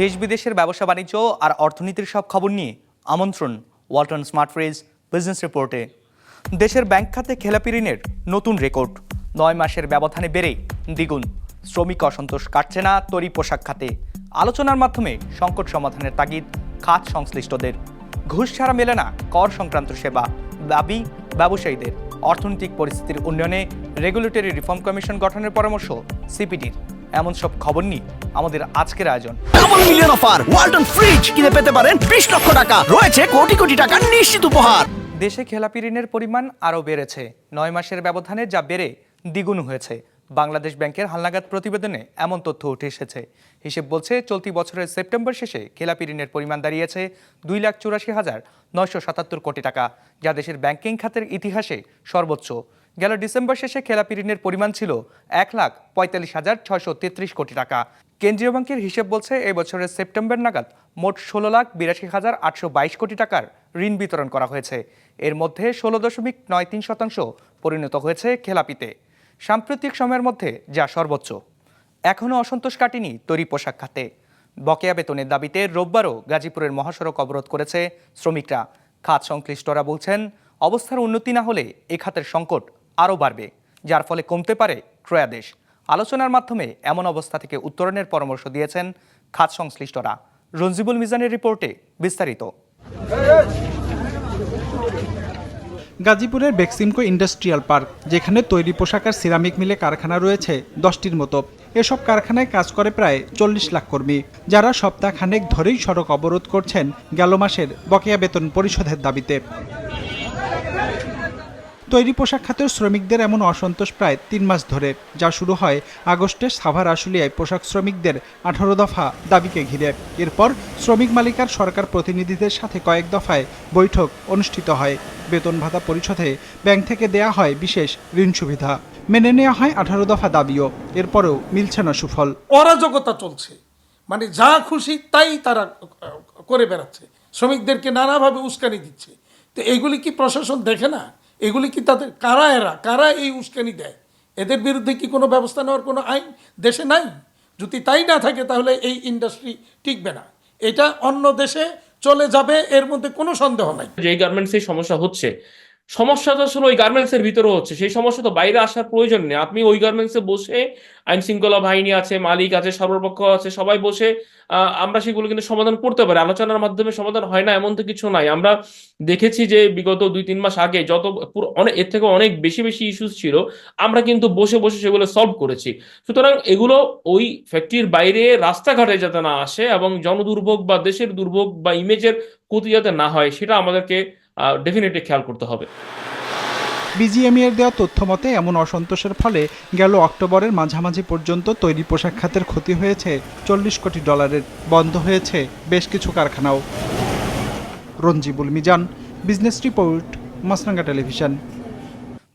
দেশ বিদেশের ব্যবসা বাণিজ্য আর অর্থনীতির সব খবর নিয়ে আমন্ত্রণ ওয়ালটন স্মার্ট ফ্রিজ বিজনেস রিপোর্টে। দেশের ব্যাংক খাতে খেলাপি ঋণের নতুন রেকর্ড। নয় মাসের ব্যবধানে বেড়ে দ্বিগুণ। শ্রমিক অসন্তোষ কাটছে না তৈরি পোশাক খাতে। আলোচনার মাধ্যমে সংকট সমাধানের তাগিদ খাত সংশ্লিষ্টদের। ঘুষ ছাড়া মেলে না কর সংক্রান্ত সেবা। দাবি ব্যবসায়ীদের। অর্থনৈতিক পরিস্থিতির উন্নয়নে রেগুলেটরি রিফর্ম কমিশন গঠনের পরামর্শ সিপিডির। এমন সব খবর নিয়ে আমাদের আজকের আয়োজন। Double million offer Walton fridge কিনে পেতে পারেন বিশ লক্ষ টাকা। রয়েছে কোটি কোটি টাকার নিশ্চিত উপহার। দেশে খেলাপি ঋণের পরিমাণ আরও বেড়েছে। নয় মাসের ব্যবধানে যা বেড়ে দ্বিগুণ হয়েছে। বাংলাদেশ ব্যাংকের হালনাগাদ প্রতিবেদনে এমন তথ্য উঠে এসেছে। হিসেব বলছে চলতি বছরের সেপ্টেম্বর শেষে খেলাপি ঋণের পরিমাণ দাঁড়িয়েছে দুই লাখ চুরাশি হাজার নয়শো সাতাত্তর কোটি টাকা যা দেশের ব্যাংকিং খাতের ইতিহাসে সর্বোচ্চ। গেল ডিসেম্বর শেষে খেলাপি ঋণের পরিমাণ ছিল এক লাখ পঁয়তাল্লিশ হাজার ছয়শো তেত্রিশ কোটি টাকা। কেন্দ্রীয় ব্যাংকের হিসেব বলছে এই বছরের সেপ্টেম্বর নাগাদ মোট ষোলো লাখ বিরাশি হাজার আটশো বাইশ কোটি টাকার ঋণ বিতরণ করা হয়েছে। এর মধ্যে ষোলো দশমিক নয় তিন শতাংশ পরিণত হয়েছে খেলাপিতে। সাম্প্রতিক সময়ের মধ্যে যা সর্বোচ্চ। এখনও অসন্তোষ কাটেনি তৈরি পোশাক খাতে। বকেয়া বেতনের দাবিতে রোববারও গাজীপুরের মহাসড়ক অবরোধ করেছে শ্রমিকরা। খাত সংশ্লিষ্টরা বলছেন, অবস্থার উন্নতি না হলে এ খাতের সংকট আরও বাড়বে, যার ফলে কমতে পারে ক্রয়াদেশ আলোচনার মাধ্যমে এমন অবস্থা থেকে উত্তরণের পরামর্শ দিয়েছেন খাত সংশ্লিষ্টরা। রঞ্জিবুল মিজানের রিপোর্টে বিস্তারিত। গাজীপুরের বেক্সিমকো ইন্ডাস্ট্রিয়াল পার্ক, যেখানে তৈরি পোশাক আর সিরামিক মিলে কারখানা রয়েছে দশটির মতো। এসব কারখানায় কাজ করে প্রায় চল্লিশ লাখ কর্মী, যারা সপ্তাহখানেক ধরেই সড়ক অবরোধ করছেন গেল মাসের বকেয়া বেতন পরিশোধের দাবিতে। তৈরি পোশাক খাতের শ্রমিকদের এমন অসন্তোষ প্রায় তিন মাস ধরে, যা শুরু হয় আগস্টে সাভার আশুলিয়ায় পোশাক শ্রমিকদের আঠারো দফা দাবিকে ঘিরে। এরপর শ্রমিক মালিকার সরকার প্রতিনিধিদের সাথে কয়েক দফায় বৈঠক অনুষ্ঠিত হয়। বেতন ভাতা পরিশোধে ব্যাংক থেকে দেয়া হয় বিশেষ ঋণ সুবিধা। মেনে নেওয়া হয় আঠারো দফা দাবিও। এরপরেও মিলছে না সুফল। অরাজকতা চলছে। মানে যা খুশি তাই তারা করে বেড়াচ্ছে। শ্রমিকদেরকে নানাভাবে উস্কানি দিচ্ছে। তো এগুলি কি প্রশাসন দেখে না? এগুলি কি তাদের, কারা এরা? কারা এই উস্কানি দেয়? এদের বিরুদ্ধে কি কোনো ব্যবস্থা নেওয়ার কোনো আইন দেশে নাই? যদি তাই না থাকে, তাহলে এই ইন্ডাস্ট্রি টিকবে না। এটা অন্য দেশে চলে যাবে, এর মধ্যে কোনো সন্দেহ নাই। যেই এই সমস্যা হচ্ছে সমস্যাটা আসলে ওই গার্মেন্টসের ভিতরে হচ্ছে। সেই সমস্যা তো বাইরে আসার প্রয়োজন নেই। আপনি ওই গার্মেন্টসে বসে আইন শৃঙ্খলা বাহিনী আছে, মালিক আছে, সর্বপক্ষ আছে, সবাই বসে আমরা সেগুলো কিন্তু সমাধান করতে পারি। আলোচনার মাধ্যমে সমাধান হয় না এমন তো কিছু নাই। আমরা দেখেছি যে বিগত দুই, তিন মাস আগে যত অনেক, এর থেকে অনেক বেশি বেশি ইস্যুস ছিল, আমরা কিন্তু বসে বসে সেগুলো সলভ করেছি। সুতরাং এগুলো ওই ফ্যাক্টরির বাইরে রাস্তাঘাটে যাতে না আসে এবং জনদুর্ভোগ বা দেশের দুর্ভোগ বা ইমেজের ক্ষতি যাতে না হয়, সেটা আমাদেরকে ডেফিনেটলি খেয়াল করতে হবে। বিজিএমই এর দেওয়া তথ্য মতে এমন অসন্তোষের ফলে গেল অক্টোবরের মাঝামাঝি পর্যন্ত তৈরি পোশাক খাতের ক্ষতি হয়েছে চল্লিশ কোটি ডলারের বন্ধ হয়েছে বেশ কিছু কারখানাও। Ranjibul Mizan business report Maasranga television.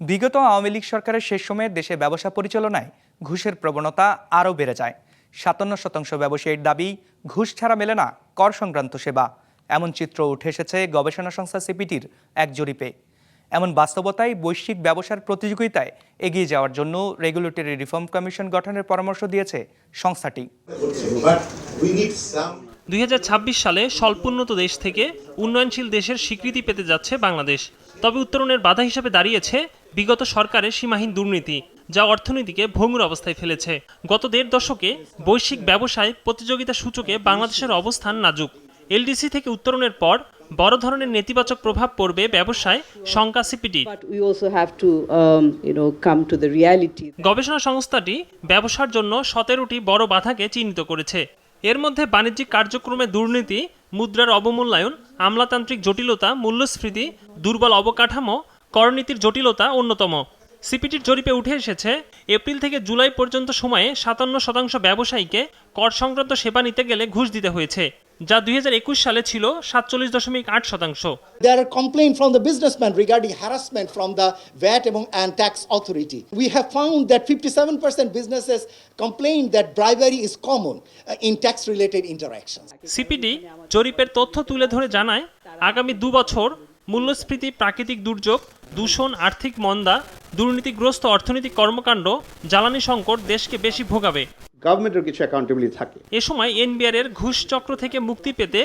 বিগত আওয়ামী লীগ সরকারের শেষ সময়ে দেশে ব্যবসা পরিচালনায় ঘুষের প্রবণতা আরও বেড়ে যায়। সাতান্ন শতাংশ ব্যবসায়ীর দাবি ঘুষ ছাড়া মেলে না কর সংক্রান্ত সেবা। এমন চিত্র উঠে এসেছে গবেষণা সংস্থা সিপিটির এক জরিপে। এমন বাস্তবতায় বৈশ্বিক ব্যবসার প্রতিযোগিতায় এগিয়ে যাওয়ার জন্য রেগুলেটরি রিফর্ম কমিশন গঠনের পরামর্শ দিয়েছে সংস্থাটি। দুই সালে স্বল্পোন্নত দেশ থেকে উন্নয়নশীল দেশের স্বীকৃতি পেতে যাচ্ছে বাংলাদেশ। তবে উত্তরণের বাধা হিসেবে দাঁড়িয়েছে বিগত সরকারের সীমাহীন দুর্নীতি যা অর্থনীতিকে ভঙ্গুর অবস্থায় ফেলেছে। গত দেড় দশকে বৈশ্বিক ব্যবসায় প্রতিযোগিতা সূচকে বাংলাদেশের অবস্থান নাজুক। এলডিসি থেকে উত্তরণের পর বড় ধরনের নেতিবাচক প্রভাব পড়বে ব্যবসায় শঙ্কা to, um. গবেষণা সংস্থাটি ব্যবসার জন্য সতেরোটি বড় বাধাকে চিহ্নিত করেছে। এর মধ্যে বাণিজ্যিক কার্যক্রমে দুর্নীতি মুদ্রার অবমূল্যায়ন আমলাতান্ত্রিক জটিলতা মূল্যস্ফীতি দুর্বল অবকাঠামো করনীতির জটিলতা অন্যতম। সিপিটির জরিপে উঠে এসেছে এপ্রিল থেকে জুলাই পর্যন্ত সময়ে সাতান্ন শতাংশ ব্যবসায়ীকে কর সংক্রান্ত সেবা নিতে গেলে ঘুষ দিতে হয়েছে। যা দুই হাজার একুশ সালে ছিল সাতচল্লিশ দশমিক আট শতাংশ। There are complain from the businessman regarding harassment from the VAT এবং and tax authority we have found that fifty seven percent businesses complain that bribery is common in tax related interaction CPD জরিপের তথ্য তুলে ধরে জানায় আগামী দু বছর মূল্যস্ফীতি প্রাকৃতিক দুর্যোগ দূষণ আর্থিক মন্দা দুর্নীতিগ্রস্ত অর্থনৈতিক কর্মকাণ্ড জ্বালানি সংকট দেশকে বেশি ভোগাবে। গভর্নমেন্টের কিছু অ্যাকাউন্টেবিলিটি থাকে। এ সময় এনবিআর এর ঘুষ চক্র থেকে মুক্তি পেতে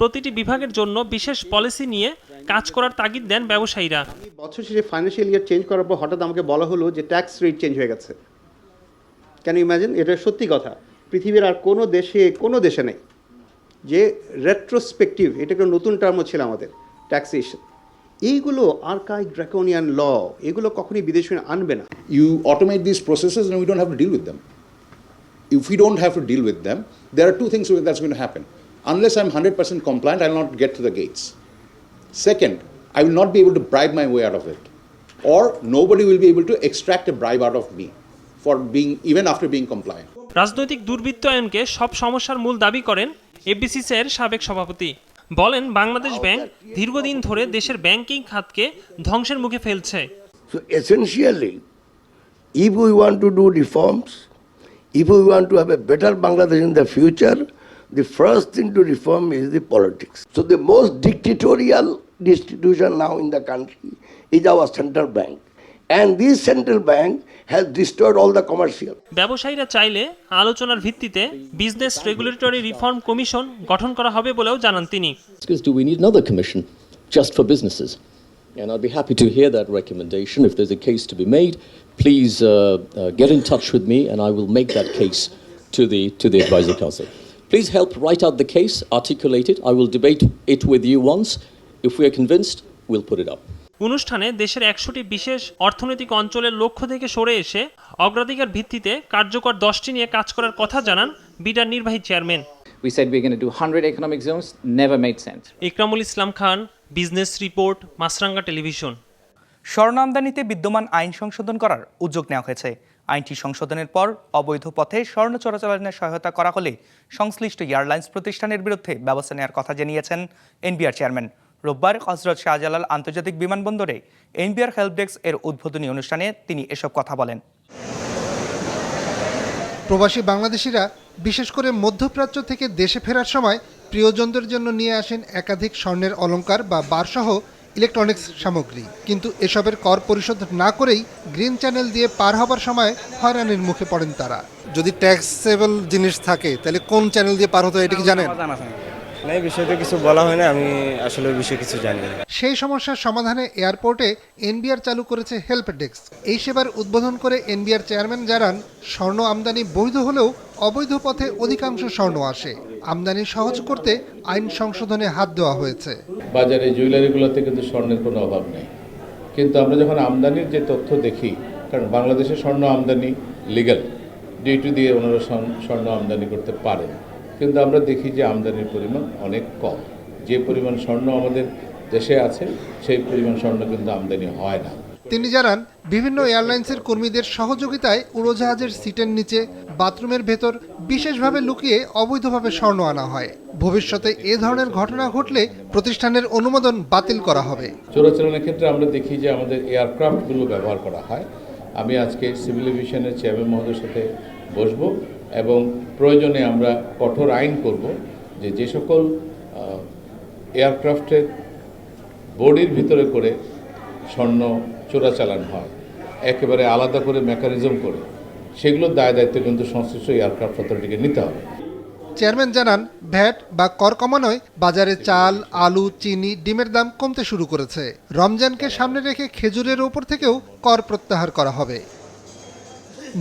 প্রতিটি বিভাগের জন্য বিশেষ পলিসি নিয়ে কাজ করার তাগিদ দেন ব্যবসায়ীরা। বছর শেষে ফাইন্যান্সিয়াল ইয়ার চেঞ্জ করার পর হঠাৎ আমাকে বলা হলো যে ট্যাক্স রেট চেঞ্জ হয়ে গেছে। ক্যান ইমাজিন এটা সত্যি কথা। পৃথিবীর আর কোনো দেশে কোনো দেশে নেই যে রেট্রোস্পেক্টিভ এটা একটা নতুন টার্মও ছিল আমাদের ট্যাক্সেশন এইগুলো আর্কাইক ড্রাকোনিয়ান ল এগুলো কখনই বিদেশে আনবে না। You automate this processes we don't have to deal with them. If we don't have to deal with them, there are two things that's going to happen. Unless I'm 100% compliant, I'll not get to the gates. Second, I will not be able to bribe my way out of it. Or nobody will be able to extract a bribe out of me for being, even after being compliant. রাজনৈতিক দুর্বৃত্তায়নকে সব সমস্যার মূল দাবি করেন FBCC এর সাবেক সভাপতি বলেন বাংলাদেশ ব্যাংক দীর্ঘদিন ধরে দেশের ব্যাংকিং খাতকে ধ্বংসের মুখে ফেলছে So essentially, if we want to do reforms, if we want to have a better Bangladesh in the future, the first thing to reform is the politics. So the most dictatorial institution now in the country is our central bank. And this central bank has destroyed all the commercial. ব্যবসায়ীরা চাইলে আলোচনার ভিত্তিতে business regulatory reform commission গঠন করা হবে বলেও জানান তিনি do we need another commission just for businesses? And I'd be happy to hear that recommendation. If there's a case to be made, please uh, uh, get in touch with me and I will make that case to the, to the Advisory Council. Please help write out the case, articulate it. I will debate it with you once. If we are convinced, we'll put it up. অনুষ্ঠানে দেশের একশোটি বিশেষ অর্থনৈতিক অঞ্চলের লক্ষ্য থেকে সরে এসে অগ্রাধিকার ভিত্তিতে কার্যকর দশটি নিয়ে কাজ করার কথা জানান বিডার নির্বাহী chairman We said we're going to do 100 economic zones, never made sense. Ikramul Islam Khan business report Machranga television স্বর্ণ আমদানিতে বিদ্যমান আইন সংশোধন করার উদ্যোগ নেওয়া হয়েছে। আইনটি সংশোধনের পর অবৈধ পথে স্বর্ণ চোরাচালানে সহায়তা করা হলে সংশ্লিষ্ট এয়ারলাইন্স প্রতিষ্ঠানের বিরুদ্ধে ব্যবস্থা নেওয়ার কথা জানিয়েছেন এনবিআর চেয়ারম্যান। রোববার হজরত শাহজালাল আন্তর্জাতিক বিমানবন্দরে এনবিআর হেল্প ডেস্ক এর উদ্বোধনী অনুষ্ঠানে তিনি এসব কথা বলেন। প্রবাসী বাংলাদেশিরা, বিশেষ করে মধ্যপ্রাচ্য থেকে দেশে ফেরার সময় প্রিয়জনদের জন্য নিয়ে আসেন একাধিক স্বর্ণের অলঙ্কার বা বারসহ ইলেকট্রনিক্স সামগ্রী। কিন্তু এসবের কর পরিশোধ না করেই গ্রিন চ্যানেল দিয়ে পার হবার সময় হয়রানির মুখে পড়েন তারা। যদি ট্যাক্সেবল জিনিস থাকে, তাহলে কোন চ্যানেল দিয়ে পার হতো এটা কি জানেন? না এই বিষয়টা কিছু বলা হয় না আমি আসলে ওই বিষয়ে কিছু জানি না। সেই সমস্যার সমাধানে এয়ারপোর্টে এনবিআর চালু করেছে হেল্প ডেস্ক। এই সেবার উদ্বোধন করে এনবিআর চেয়ারম্যান জানান স্বর্ণ আমদানি বৈধ হলেও অবৈধ পথে অধিকাংশ স্বর্ণ আসে। আমদানি সহজ করতে আইন সংশোধনে হাত দেওয়া হয়েছে। বাজারে জুয়েলারিগুলোতে কিন্তু স্বর্ণের কোনো অভাব নেই। কিন্তু আমরা যখন আমদানির যে তথ্য দেখি কারণ বাংলাদেশে স্বর্ণ আমদানি লিগ্যাল ডিউটি দিয়ে ওনারা স্বর্ণ- স্বর্ণ আমদানি করতে পারেন। কিন্তু আমরা দেখি যে আমদানির পরিমাণ অনেক কম। যে পরিমাণ স্বর্ণ আমাদের দেশে আছে সেই পরিমাণ স্বর্ণ কিন্তু আমদানি হয় না। তিনি জানান বিভিন্ন এয়ারলাইন্সের কর্মীদের সহযোগিতায় উড়োজাহাজের সিটের নিচে বাথরুমের ভেতর বিশেষভাবে লুকিয়ে অবৈধভাবে স্বর্ণ আনা হয়। ভবিষ্যতে এ ধরনের ঘটনা ঘটলে প্রতিষ্ঠানের অনুমোদন বাতিল করা হবে। চোরাচালানের ক্ষেত্রে আমরা দেখি যে আমাদের এয়ারক্রাফটগুলো ব্যবহার করা হয়। আমি আজকে সিভিল এভিয়েশনের চেয়ারম্যান মহোদয়ের সাথে বসব। এবং প্রয়োজনে আমরা কঠোর আইন করব যে যে সকল এয়ারক্রাফটের বডির ভিতরে করে স্বর্ণ চোরাচালান হয়, একেবারে আলাদা করে মেকানিজম করে, সেগুলোর দায় দায়িত্ব কিন্তু সংশ্লিষ্ট এয়ারক্রাফট অথরিটিকে নিতে হবে। চেয়ারম্যান জানান, ভ্যাট বা কর কমানোয় বাজারে চাল, আলু, চিনি, ডিমের দাম কমতে শুরু করেছে। রমজানকে সামনে রেখে খেজুরের ওপর থেকেও কর প্রত্যাহার করা হবে।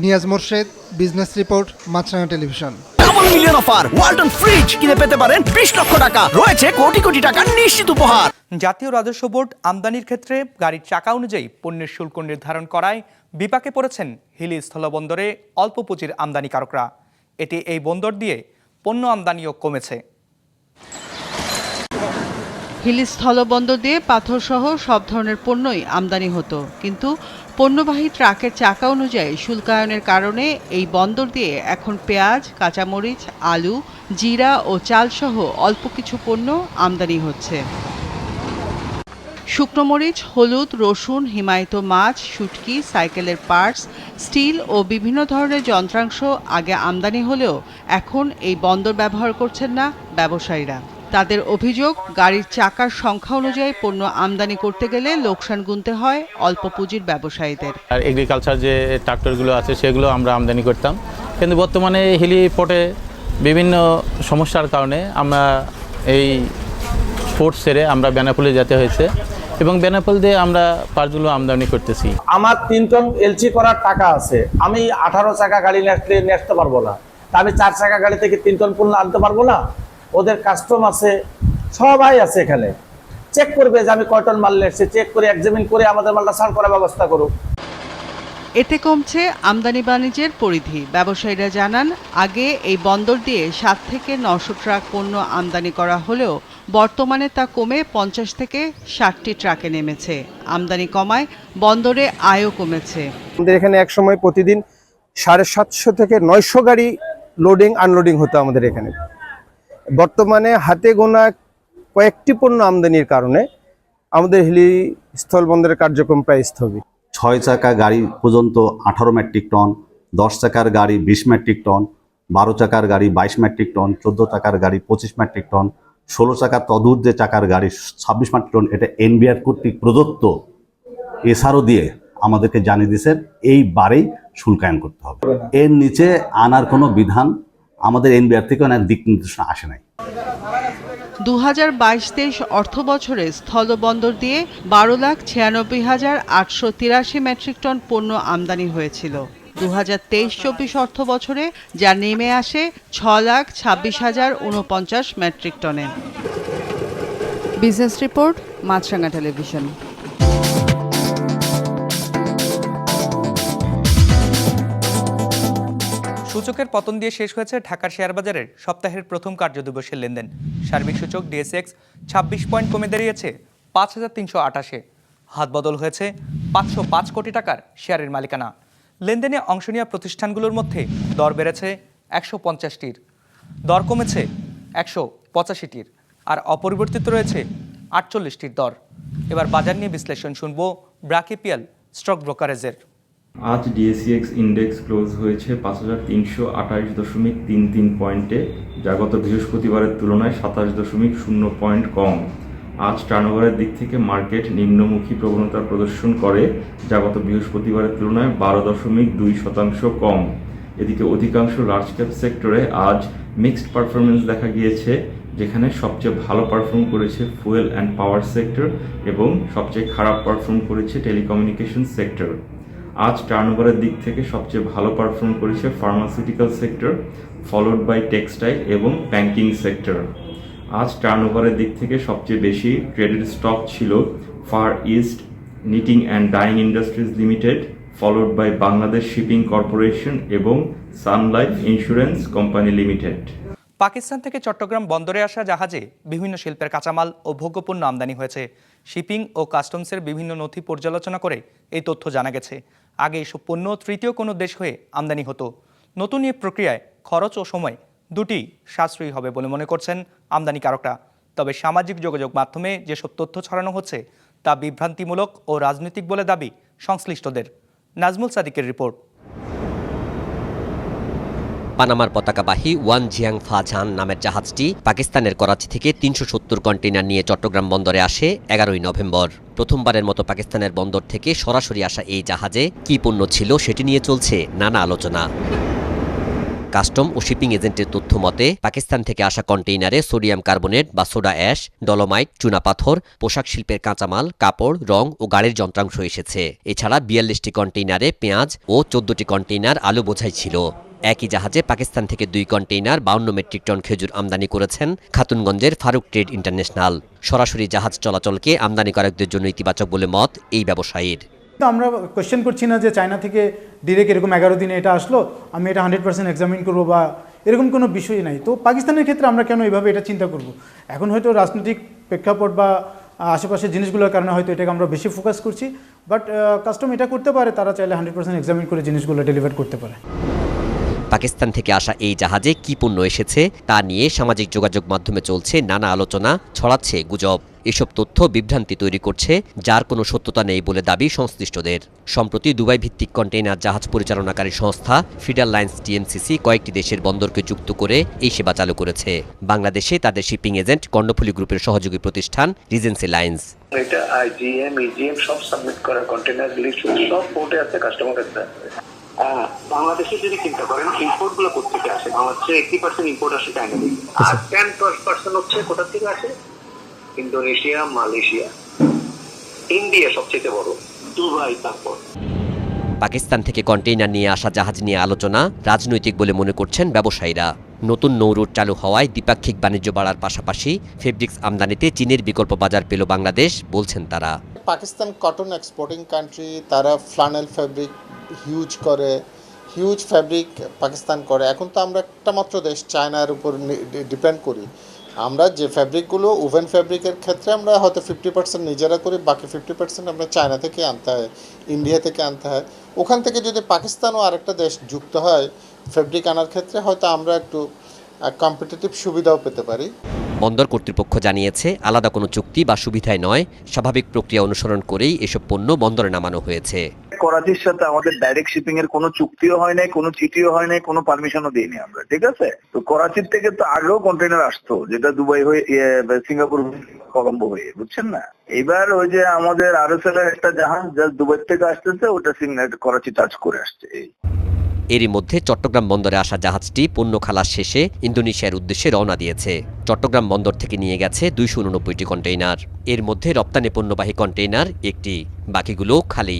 Niaz Morshed business report Machranga television. Double million offer Walton fridge কিনে পেতে পারেন বিশ লক্ষ টাকা। রয়েছে কোটি কোটি টাকার নিশ্চিত উপহার। জাতীয় রাজস্ব বোর্ড আমদানির ক্ষেত্রে গাড়ির চাকা অনুযায়ী পণ্যের শুল্ক নির্ধারণ করায় বিপাকে পড়েছেন হিলি স্থলবন্দরে অল্প পুঁজির আমদানিকারকরা। এটি এই বন্দর দিয়ে পণ্য আমদানিও কমেছে। হিলি স্থলবন্দর দিয়ে পাথর সহ সব ধরনের পণ্যই আমদানি হতো। কিন্তু পণ্যবাহী ট্রাকের চাকা অনুযায়ী শুল্কায়নের কারণে এই বন্দর দিয়ে এখন পেঁয়াজ, কাঁচামরিচ, আলু, জিরা ও চালসহ অল্প কিছু পণ্য আমদানি হচ্ছে। শুকনো মরিচ, হলুদ, রসুন, হিমায়িত মাছ, শুটকি, সাইকেলের পার্টস, স্টিল ও বিভিন্ন ধরনের যন্ত্রাংশ আগে আমদানি হলেও এখন এই বন্দর ব্যবহার করছেন না ব্যবসায়ীরা। তাদের অভিযোগ গাড়ির চাকার সংখ্যা অনুযায়ী পণ্য আমদানি করতে গেলে লোকসান গুনতে হয় অল্প পুঁজির ব্যবসায়ীদের। আর এগ্রিকালচার যে ট্রাক্টরগুলো আছে সেগুলো আমরা আমদানি করতাম। কিন্তু বর্তমানে হেলিপোর্টে বিভিন্ন সমস্যার কারণে আমরা এই পোর্ট ছেড়ে আমরা বেনাপোলে যেতে হয়েছে এবং বেনাপোল দিয়ে আমরা পারগুলো আমদানি করতেছি। আমার তিন টন এলসি করার টাকা আছে। আমি আঠারো চাকা গাড়ি নিয়ে নিয়ে আসতে পারব না। তা আমি চার চাকা গাড়ি থেকে তিন টন পণ্য আনতে পারব না? ওদের কাস্টম আছে সবাই আছে এখানে। চেক করবে যে আমি কটন মাল নিয়ে এসেছি চেক করে এক্সামিন করে আমাদের মালটা ছাড় করার ব্যবস্থা করুক। এতে কমছে আমদানি বাণিজ্যের পরিধি। ব্যবসায়ীরা জানান আগে এই বন্দর দিয়ে সাত থেকে নশো ট্রাক পণ্য আমদানি করা হলেও বর্তমানে তা কমে পঞ্চাশ থেকে ষাটটি ট্রাকে নেমেছে। আমদানি কমায় বন্দরে আয়ও কমেছে। আমাদের এখানে এক সময় প্রতিদিন সাড়ে সাতশো থেকে নয়শো গাড়ি লোডিং আনলোডিং হতো আমাদের এখানে। বর্তমানে হাতে গোনা কয়েকটি পণ্য আমদানির কারণে আমাদের হিলি স্থল বন্দরের কার্যক্রম প্রায় স্থগিত ছয় চাকা গাড়ি পর্যন্ত আঠারো মেট্রিক টন দশ চাকার গাড়ি বিশ মেট্রিক টন বারো চাকার গাড়ি বাইশ মেট্রিক টন চোদ্দ চাকার গাড়ি পঁচিশ মেট্রিক টন ষোলো চাকার তদূর্ধ্বে চাকার গাড়ি ছাব্বিশ মেট্রিক টন এটা এনবিআর কর্তৃক প্রদত্ত এসআরও দিয়ে আমাদেরকে জানিয়ে দিয়েছেন এইবারেই শুল্কায়ন করতে হবে। এর নিচে আনার কোনো বিধান আমাদের এনবিআর থেকে অনেক দিক নির্দেশনা আসে নাই। দু হাজার বাইশ তেইশ অর্থ বছরে স্থলবন্দর দিয়ে বারো লাখ ছিয়ানব্বই হাজার আটশো তিরাশি মেট্রিক টন পণ্য আমদানি হয়েছিল। দু হাজার তেইশ চব্বিশ অর্থ বছরে যা নেমে আসে ছ লাখ ছাব্বিশ হাজার উনপঞ্চাশ metric টনে। Business report Machranga television. সূচকের পতন দিয়ে শেষ হয়েছে ঢাকার শেয়ার বাজারের সপ্তাহের প্রথম কার্যদিবসের লেনদেন। সার্বিক সূচক ডিএসএক্স ছাব্বিশ পয়েন্ট কমে দাঁড়িয়েছে পাঁচ হাজার তিনশো আটাশে। হাত বদল হয়েছে পাঁচশো পাঁচ কোটি টাকার শেয়ারের মালিকানা। লেনদেনে অংশ নেওয়া প্রতিষ্ঠানগুলোর মধ্যে দর বেড়েছে একশো পঞ্চাশটির। দর কমেছে একশো পঁচাশিটির আর অপরিবর্তিত রয়েছে আটচল্লিশটির দর। এবার বাজার নিয়ে বিশ্লেষণ শুনব ব্রাকিপিয়াল স্টক ব্রোকারেজের। আজ ডিএসিএক্স ইন্ডেক্স ক্লোজ হয়েছে পাঁচ হাজার তিনশো আঠাশ দশমিক তিন তিন পয়েন্টে, যা গত বৃহস্পতিবারের তুলনায় সাতাশ দশমিক শূন্য পয়েন্ট কম। আজ টার্নওভারের দিক থেকে মার্কেট নিম্নমুখী প্রবণতা প্রদর্শন করে, যা গত বৃহস্পতিবারের তুলনায় বারো দশমিক দুই শতাংশ কম। এদিকে অধিকাংশ লার্জ ক্যাপ সেক্টরে আজ মিক্সড পারফরমেন্স দেখা গিয়েছে, যেখানে সবচেয়ে ভালো পারফর্ম করেছে ফুয়েল অ্যান্ড পাওয়ার সেক্টর এবং সবচেয়ে খারাপ পারফর্ম করেছে টেলিকমিউনিকেশন সেক্টর আজ টার্নওভারের দিক থেকে সবচেয়ে ভালো পারফর্ম করেছে pharmaceutical sector followed by textile এবং ব্যাংকিং সেক্টর আজ টার্নওভারের দিক থেকে সবচেয়ে বেশি ট্রেডেড স্টক ছিল far east knitting and dyeing industries limited followed by Bangladesh shipping corporation এবং Sunlife insurance company limited Pakistan থেকে চট্টগ্রাম বন্দরে আসা জাহাজে বিভিন্ন শিল্পের কাঁচামাল ও ভোগ্যপণ্য আমদানি হয়েছে। শিপিং ও কাস্টমসের বিভিন্ন নথি পর্যালোচনা করে এই তথ্য জানা গেছে। আগে এসব পণ্য তৃতীয় কোনো দেশ হয়ে আমদানি হতো। নতুন এই প্রক্রিয়ায় খরচ ও সময় দুটি সাশ্রয়ী হবে বলে মনে করছেন আমদানিকারকরা। তবে সামাজিক যোগাযোগ মাধ্যমে যেসব তথ্য ছড়ানো হচ্ছে, তা বিভ্রান্তিমূলক ও রাজনৈতিক বলে দাবি সংশ্লিষ্টদের। নাজমুল সাদিকের রিপোর্ট। পানামার পতাকাবাহী ওয়ান জিয়াং ফাজান নামের জাহাজটি পাকিস্তানের করাচি থেকে তিনশো সত্তর কন্টেইনার নিয়ে চট্টগ্রাম বন্দরে আসে এগারোই নভেম্বর। প্রথমবারের মতো পাকিস্তানের বন্দর থেকে সরাসরি আসা এই জাহাজে কী পণ্য ছিল সেটি নিয়ে চলছে নানা আলোচনা। কাস্টম ও শিপিং এজেন্টের তথ্য মতে, পাকিস্তান থেকে আসা কন্টেইনারে সোডিয়াম কার্বনেট বা সোডা অ্যাশ, ডলোমাইট চুনাপাথর পোশাক শিল্পের কাঁচামাল, কাপড়, রং ও গাড়ির যন্ত্রাংশ এসেছে। এছাড়া বিয়াল্লিশটি কন্টেইনারে পেঁয়াজ ও চোদ্দটি কন্টেইনার আলু বোঝাই ছিল। একই জাহাজে পাকিস্তান থেকে দুই কন্টেইনার, বাউন্ন মেট্রিক টন খেজুর আমদানি করেছেন খাতুনগঞ্জের ফারুক ট্রেড ইন্টারন্যাশনাল। সরাসরি জাহাজ চলাচলকে আমদানি আমদানিকারকদের জন্য ইতিবাচক বলে মত এই ব্যবসায়ীর। আমরা কোয়েশ্চেন করছি না যে চায়না থেকে ডিরেক্ট এরকম এগারো দিনে এটা আসলো, আমি এটা হান্ড্রেড পার্সেন্ট এক্সামিন করব বা এরকম কোনো বিষয় নাই। তো পাকিস্তানের ক্ষেত্রে আমরা কেন এইভাবে এটা চিন্তা করব? এখন হয়তো রাজনৈতিক প্রেক্ষাপট বা আশেপাশের জিনিসগুলোর কারণে হয়তো এটাকে আমরা বেশি ফোকাস করছি বাট কাস্টম এটা করতে পারে, তারা চাইলে হান্ড্রেড পার্সেন্ট এক্সামিন করে জিনিসগুলো ডেলিভার করতে পারে। পাকিস্তান থেকে আসা এই জাহাজে কি পণ্য এসেছে তা নিয়ে সামাজিক যোগাযোগ মাধ্যমে চলছে নানা আলোচনা, ছড়াচ্ছে গুজব। এসব তথ্য বিভ্রান্তি তৈরি করছে, যার কোনো সত্যতা নেই বলে দাবি সংশ্লিষ্টদের। সম্প্রতি দুবাই ভিত্তিক কন্টেইনার জাহাজ পরিচালনাকারী সংস্থা ফিডার লাইন্স টিএমসিসি কয়েকটি দেশের বন্দরকে যুক্ত করে এই সেবা চালু করেছে। বাংলাদেশে তাদের শিপিং এজেন্ট কর্ণফুলী গ্রুপের সহযোগী প্রতিষ্ঠান রিজেন্সি লাইন্স। এটা আইজিএম ইজিএম সব সাবমিট করা কন্টেনার লিস্ট সব পোর্টে আছে কাস্টমার কাছে বাংলাদেশে যদি চিন্তা করেন ইম্পোর্টগুলো কোথেকে আসে? বাংলাদেশে এইটি পার্সেন্ট ইম্পোর্ট আসে চায়না থেকে। আর টেন পার্সেন্ট হচ্ছে কোথা থেকে আসে? Indonesia Malaysia. ইন্ডিয়া সবচেয়ে বড় দুবাই তারপর। পাকিস্তান থেকে কন্টেইনার নিয়ে আসা জাহাজ নিয়ে আলোচনা রাজনৈতিক বলে মনে করছেন ব্যবসায়ীরা। নতুন নৌরুট চালু হওয়ায় দ্বিপাক্ষিক বাণিজ্য বাড়ার পাশাপাশি ফেব্রিক্স আমদানিতে চীনের বিকল্প বাজার পেল বাংলাদেশ বলছেন তারা। পাকিস্তান কটন এক্সপোর্টিং কান্ট্রি তারা ফ্লানেল ফ্যাব্রিক হিউজ করে হিউজ ফ্যাব্রিক পাকিস্তান করে। এখন তো আমরা একটা মাত্র দেশ চায়নার উপর ডিপেন্ড করি। আমরা যে ফ্যাব্রিকগুলো ওভেন ফ্যাব্রিকের ক্ষেত্রে আমরা হয়তো ফিফটি পার্সেন্ট নিজেরা করি, বাকি ফিফটি পার্সেন্ট আমরা চায়না থেকে আনতে হয় ইন্ডিয়া থেকে আনতে হয়। ওখান থেকে যদি পাকিস্তানও আরেকটা দেশ যুক্ত হয় ফ্যাব্রিক আনার ক্ষেত্রে হয়তো আমরা একটু কম্পিটিটিভ সুবিধাও পেতে পারি। বন্দর কর্তৃপক্ষ জানিয়েছে, আলাদা কোনো চুক্তি বা সুবিধায় নয়। স্বাভাবিক প্রক্রিয়া অনুসরণ করেই এসব পণ্য বন্দরে নামানো হয়েছে। করাচির সাথে আমাদের ডাইরেক্ট শিপিং এর কোনো চুক্তিও হয় নাই, কোনো চিঠিও হয় নাই, কোনো পারমিশনও দিইনি আমরা, ঠিক আছে? তো করাচির থেকে তো আগেও কন্টেনার আসতো, যেটা দুবাই হয়ে সিঙ্গাপুর কলম্বো হয়ে, বুঝছেন না? এবার ওই যে আমাদের এর একটা জাহাজ যা দুবাই থেকে আসতেছে, ওটা করাচি টাচ করে আসছে, এই। এরই মধ্যে চট্টগ্রাম বন্দরে আসা জাহাজটি পণ্য খালাস শেষে ইন্দোনেশিয়ার উদ্দেশ্যে রওনা দিয়েছে। চট্টগ্রাম বন্দর থেকে নিয়ে গেছে দুইশো উননব্বইটি কন্টেইনার এর মধ্যে রপ্তানি পণ্যবাহী কন্টেইনার একটি, বাকিগুলো খালি।